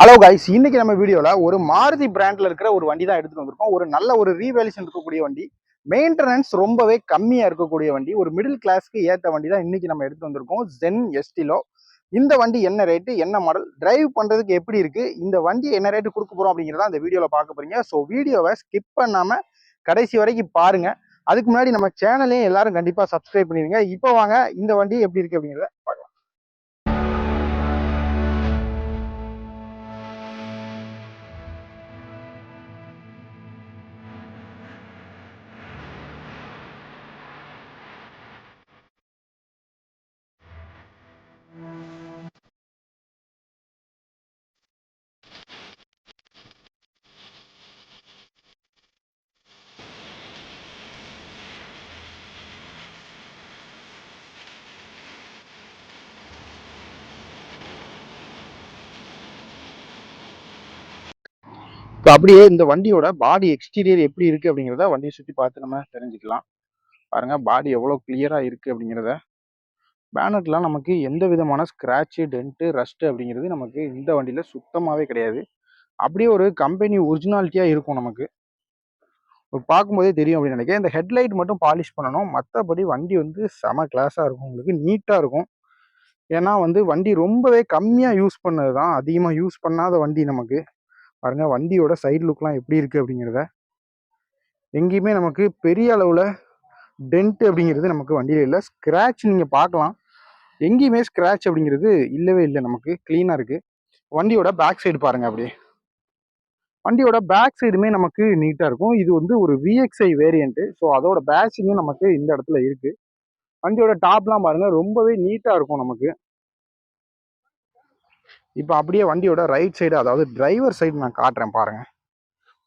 Hello guys இன்னைக்கு நம்ம வீடியோவில் ஒரு மாருதி பிராண்டில் இருக்கிற ஒரு வண்டி தான் எடுத்துட்டு வந்திருக்கோம். ஒரு நல்ல ஒரு ரீவேல்யூஷன் இருக்கக்கூடிய வண்டி. மெயின்டெனன்ஸ் ரொம்பவே கம்மியாக இருக்கக்கூடிய வண்டி. ஒரு மிடில் கிளாஸ்க்கு ஏற்ற வண்டி தான் இன்னைக்கு நம்ம எடுத்து வந்திருக்கோம். ஜென் எஸ்டிலோ இந்த வண்டி என்ன ரேட்டு என்ன மாடல் டிரைவ் பண்ணுறதுக்கு எப்படி இருக்குது இந்த வண்டி என்ன ரேட்டு கொடுக்க போகிறோம் அப்படிங்கிறத அந்த வீடியோவில் பார்க்க போகிறீங்க ஸோ வீடியோவை ஸ்கிப் பண்ணாமல் கடைசி வரைக்கும் பாருங்கள் அதுக்கு முன்னாடி நம்ம சேனலையும் எல்லாரும் கண்டிப்பாக சப்ஸ்கிரைப் பண்ணிடுங்க இப்போ வாங்க இந்த வண்டி எப்படி இருக்குது அப்படிங்கிறத இப்போ அப்படியே இந்த வண்டியோட பாடி எக்ஸ்டீரியர் எப்படி இருக்கு அப்படிங்கிறத வண்டியை சுற்றி பார்த்து நம்ம தெரிஞ்சுக்கலாம். பாருங்க பாடி எவ்வளோ கிளியராக இருக்கு அப்படிங்கிறத. பேனட்லாம் நமக்கு எந்த விதமான ஸ்க்ராட்சு டென்ட்டு ரஸ்ட்டு அப்படிங்கிறது நமக்கு இந்த வண்டியில் சுத்தமாகவே கிடையாது. அப்படியே ஒரு கம்பெனி ஒரிஜினாலிட்டியாக இருக்கும் நமக்கு. ஒரு பார்க்கும்போதே தெரியும் அப்படின்னு நினைக்கிறேன். இந்த ஹெட்லைட் மட்டும் பாலிஷ் பண்ணணும். மற்றபடி வண்டி வந்து செம கிளாஸாக இருக்கும். உங்களுக்கு நீட்டாக இருக்கும். ஏன்னா வந்து வண்டி ரொம்பவே கம்மியாக யூஸ் பண்ணது தான் அதிகமாக யூஸ் பண்ணாத வண்டி நமக்கு. பாருங்க வண்டியோட சைடு லுக்லாம் எப்படி இருக்கு அப்படிங்கிறத. எங்கேயுமே நமக்கு பெரிய அளவில் டென்ட் அப்படிங்கிறது நமக்கு வண்டியில் இல்லை. ஸ்க்ராட்ச் நீங்கள் பார்க்கலாம். எங்கேயுமே ஸ்க்ராட்ச் அப்படிங்கிறது இல்லவே இல்லை நமக்கு. க்ளீனாக இருக்கு. வண்டியோட பேக் சைடு பாருங்க அப்படியே. வண்டியோட பேக் சைடுமே நமக்கு நீட்டாக இருக்கும். இது வந்து ஒரு விஎக்ஸ்ஐ வேரியண்ட்டு ஸோ அதோட பேட்சிங்கும் நமக்கு இந்த இடத்துல இருக்குது வண்டியோட டாப்லாம் பாருங்கள் ரொம்பவே நீட்டாக இருக்கும் நமக்கு. இப்போ அப்படியே வண்டியோட ரைட் சைடு அதாவது டிரைவர் சைடு நான் காட்டுறேன் பாருங்கள்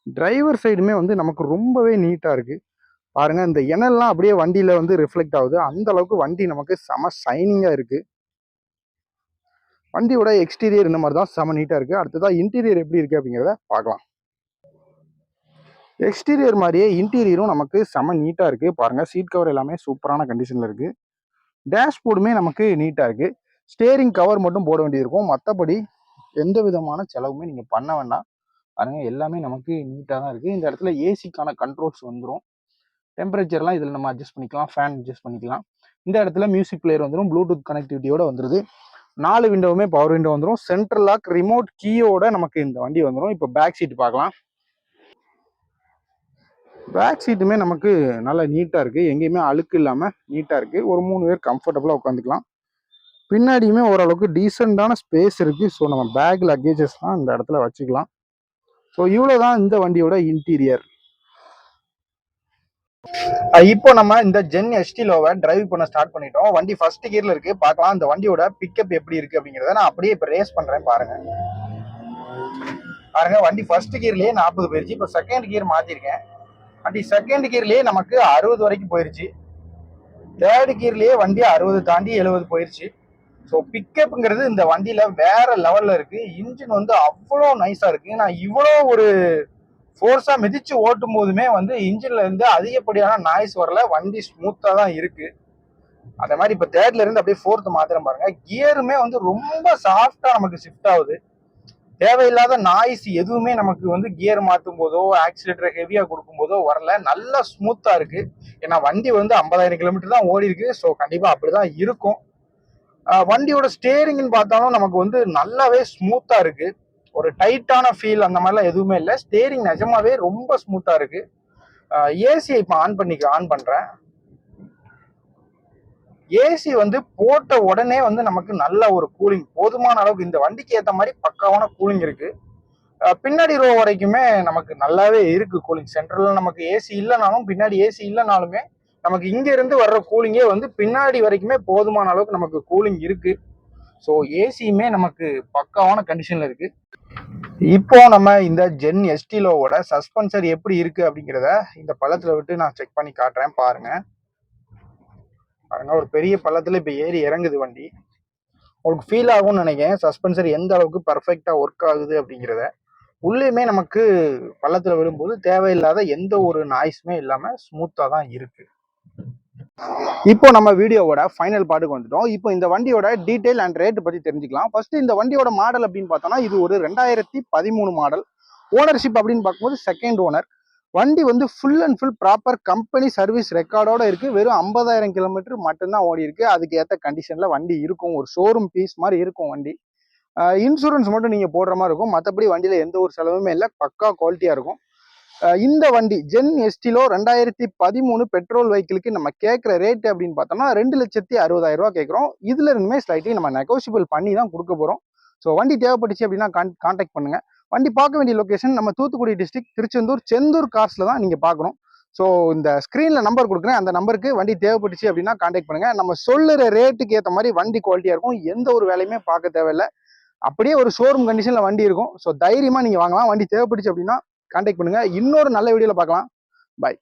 டிரைவர் சைடுமே வந்து நமக்கு ரொம்பவே நீட்டாக இருக்குது பாருங்கள் இந்த எண்ணெல்லாம் அப்படியே வண்டியில் வந்து ரிஃப்ளெக்ட் ஆகுது. அந்த அளவுக்கு வண்டி நமக்கு செம ஷைனிங்காக இருக்குது வண்டியோட எக்ஸ்டீரியர் இந்த மாதிரி தான் செம நீட்டாக இருக்குது அடுத்ததாக இன்டீரியர் எப்படி இருக்குது அப்படிங்கிறத பார்க்கலாம். எக்ஸ்டீரியர் மாதிரியே இன்டீரியரும் நமக்கு செம நீட்டாக இருக்குது பாருங்கள் சீட் கவர் எல்லாமே சூப்பரான கண்டிஷனில் இருக்குது டேஷ்போர்டுமே நமக்கு நீட்டாக இருக்குது ஸ்டேரிங் கவர் மட்டும் போட வேண்டியது இருக்கும் மற்றபடி எந்த விதமான செலவுமே நீங்கள் பண்ண வேண்டாம். பாருங்க எல்லாமே நமக்கு நீட்டாக தான் இருக்குது இந்த இடத்துல ஏசிக்கான கண்ட்ரோல்ஸ் வந்துடும் டெம்பரேச்சர்லாம் இதில் நம்ம அட்ஜஸ்ட் பண்ணிக்கலாம். ஃபேன் அட்ஜஸ்ட் பண்ணிக்கலாம். இந்த இடத்துல மியூசிக் பிளேயர் வந்துடும் ப்ளூடூத் கனெக்டிவிட்டியோட வந்துடுது நாலு விண்டோவுமே பவர் விண்டோ வந்துடும் சென்ட்ரல் லாக் ரிமோட் கீயோட நமக்கு இந்த வண்டி வந்துடும் இப்போ பேக் சீட் பார்க்கலாம். பேக் சீட்டுமே நமக்கு நல்லா நீட்டாக இருக்குது எங்கேயுமே அழுக்கு இல்லாமல் நீட்டாக இருக்குது ஒரு மூணு பேர் கம்ஃபர்டபுளாக உட்காந்துக்கலாம் பின்னாடியுமே ஓரளவுக்கு டீசெண்டான ஸ்பேஸ் இருக்குது ஸோ நம்ம பேக் லக்கேஜஸ்லாம் இந்த இடத்துல வச்சுக்கலாம். ஸோ இவ்வளோ தான் இந்த வண்டியோட இன்டீரியர் இப்போ நம்ம இந்த ஜென் எஸ்டிலோவை டிரைவ் பண்ண ஸ்டார்ட் பண்ணிட்டோம். வண்டி ஃபர்ஸ்ட் கியர்ல இருக்கு. பார்க்கலாம் இந்த வண்டியோட பிக்கப் எப்படி இருக்கு அப்படிங்கிறத நான் அப்படியே இப்போ ரேஸ் பண்றேன் பாருங்க. பாருங்க வண்டி ஃபர்ஸ்ட் கியர்லயே நாற்பது போயிருச்சு. இப்போ செகண்ட் கியர் மாத்திருக்கேன். வண்டி செகண்ட் கியர்லயே நமக்கு அறுபது வரைக்கும் போயிருச்சு. தேர்ட் கியர்லயே வண்டி அறுபது தாண்டி எழுபது போயிருச்சு. ஸோ பிக்கப்புங்கிறது இந்த வண்டியில வேற லெவல்ல இருக்கு. இன்ஜின் வந்து அவ்வளோ நைஸா இருக்கு. நான் இவ்வளோ ஒரு ஃபோர்ஸா மிதிச்சு ஓட்டும் போதுமே வந்து இன்ஜின்ல இருந்து அதிகப்படியான நாய்ஸ் வரல. வண்டி ஸ்மூத்தா தான் இருக்கு. அதே மாதிரி இப்போ தேர்ட்ல இருந்து அப்படியே ஃபோர்த் மாத்திரம் பாருங்க. கியருமே வந்து ரொம்ப சாஃப்டா நமக்கு ஷிஃப்ட் ஆகுது. தேவையில்லாத நாய்ஸ் எதுவுமே நமக்கு வந்து கியர் மாற்றும் போதோ ஆக்சிலேட்டர் ஹெவியாக கொடுக்கும் போதோ வரல. நல்லா ஸ்மூத்தாக இருக்குது ஏன்னா வண்டி வந்து ஐம்பதாயிரம் கிலோமீட்டர் தான் ஓடி இருக்கு ஸோ கண்டிப்பாக அப்படி தான் இருக்கும். வண்டியோட ஸ்டேரிங்னு பார்த்தாலும் நமக்கு வந்து நல்லாவே ஸ்மூத்தா இருக்கு. ஒரு டைட்டான ஃபீல் அந்த மாதிரிலாம் எதுவுமே இல்லை. ஸ்டேரிங் நிஜமாவே ரொம்ப ஸ்மூத்தா இருக்கு. ஏசியை இப்போ ஆன் பண்ணிக்க ஆன் பண்றேன். ஏசி வந்து போட்ட உடனே வந்து நமக்கு நல்ல ஒரு கூலிங் போதுமான அளவுக்கு இந்த வண்டிக்கு ஏற்ற மாதிரி பக்காவான கூலிங் இருக்கு. பின்னாடி ரோ வரைக்குமே நமக்கு நல்லாவே இருக்கு கூலிங் சென்ட்ரல்ல நமக்கு ஏசி இல்லைனாலும் பின்னாடி ஏசி இல்லைனாலுமே நமக்கு இங்க இருந்து வர்ற கூலிங்கே வந்து பின்னாடி வரைக்குமே போதுமான அளவுக்கு நமக்கு கூலிங் இருக்கு. ஸோ ஏசியுமே நமக்கு பக்காவான கண்டிஷன்ல இருக்கு. இப்போ நம்ம இந்த ஜென் எஸ்டிலோவோட சஸ்பென்சர் எப்படி இருக்கு அப்படிங்கிறத இந்த பள்ளத்தில் விட்டு நான் செக் பண்ணி காட்டுறேன் பாருங்க. பாருங்க ஒரு பெரிய பள்ளத்தில் இப்போ ஏறி இறங்குது வண்டி. உங்களுக்கு ஃபீல் ஆகும்னு நினைக்கிறேன். சஸ்பென்சர் எந்த அளவுக்கு பர்ஃபெக்டாக ஒர்க் ஆகுது அப்படிங்கிறத. உள்ளேயுமே நமக்கு பள்ளத்தில் விழும்போது தேவையில்லாத எந்த ஒரு நாய்ஸுமே இல்லாமல் ஸ்மூத்தாக தான் இருக்குது இப்போ நம்ம வீடியோவோட ஃபைனல் பாட்டுக்கு வந்துட்டோம். இப்போ இந்த வண்டியோட டீட்டெயில் அண்ட் ரேட் பத்தி தெரிஞ்சுக்கலாம். ஃபர்ஸ்ட் இந்த வண்டியோட மாடல் அப்படின்னு பார்த்தோம்னா இது ஒரு ரெண்டாயிரத்தி பதிமூணு மாடல் ஓனர்ஷிப் அப்படின்னு பார்க்கும்போது செகண்ட் ஓனர் வண்டி வந்து full and full proper company service ரெக்கார்டோட இருக்கு. வெறும் ஐம்பதாயிரம் கிலோமீட்டர் மட்டும்தான் ஓடி இருக்கு. அதுக்கு ஏற்ற கண்டிஷன்ல வண்டி இருக்கும். ஒரு ஷோரூம் பீஸ் மாதிரி இருக்கும் வண்டி. இன்சூரன்ஸ் மட்டும் நீங்க போடுற மாதிரி இருக்கும். மற்றபடி வண்டியில எந்த ஒரு செலவுமே இல்லை. பக்கா குவாலிட்டியா இருக்கும். இந்த வண்டி ஜென் எஸ்டிலோ ரெண்டாயிரத்தி பதிமூணு பெட்ரோல் வெஹிக்கிளுக்கு நம்ம கேட்குற ரேட் அப்படின்னு பார்த்தோம்னா ரெண்டு லட்சத்தி அறுபதாயிரம் ரூபா கேட்குறோம். இதுல இருந்துமே ஸ்லைட்லி நம்ம நெகோசியபிள் பண்ணி தான் கொடுக்க போகிறோம் ஸோ வண்டி தேவைப்பட்டுச்சு அப்படின்னா கான்டாக்ட் பண்ணுங்க. வண்டி பார்க்க வேண்டிய லொக்கேஷன் நம்ம தூத்துக்குடி டிஸ்ட்ரிக்ட் திருச்செந்தூர் செந்தூர் கார்ஸ்ல தான் நீங்க பார்க்கணும். ஸோ இந்த ஸ்க்ரீனில் நம்பர் கொடுக்குறேன். அந்த நம்பருக்கு வண்டி தேவைப்பட்டுச்சு அப்படின்னா கான்டாக்ட் பண்ணுங்கள் நம்ம சொல்லுற ரேட்டுக்கு ஏற்ற மாதிரி வண்டி குவாலிட்டியாக இருக்கும். எந்த ஒரு வேலையுமே பார்க்க தேவையில்ல. அப்படியே ஒரு ஷோரூம் கண்டிஷனில் வண்டி இருக்கும். ஸோ தைரியமாக நீங்கள் வாங்கலாம். வண்டி தேவைப்பட்டுச்சு அப்படின்னா கான்டாக்ட் பண்ணுங்கள் இன்னொரு நல்ல வீடியோவில் பார்க்கலாம். பாய்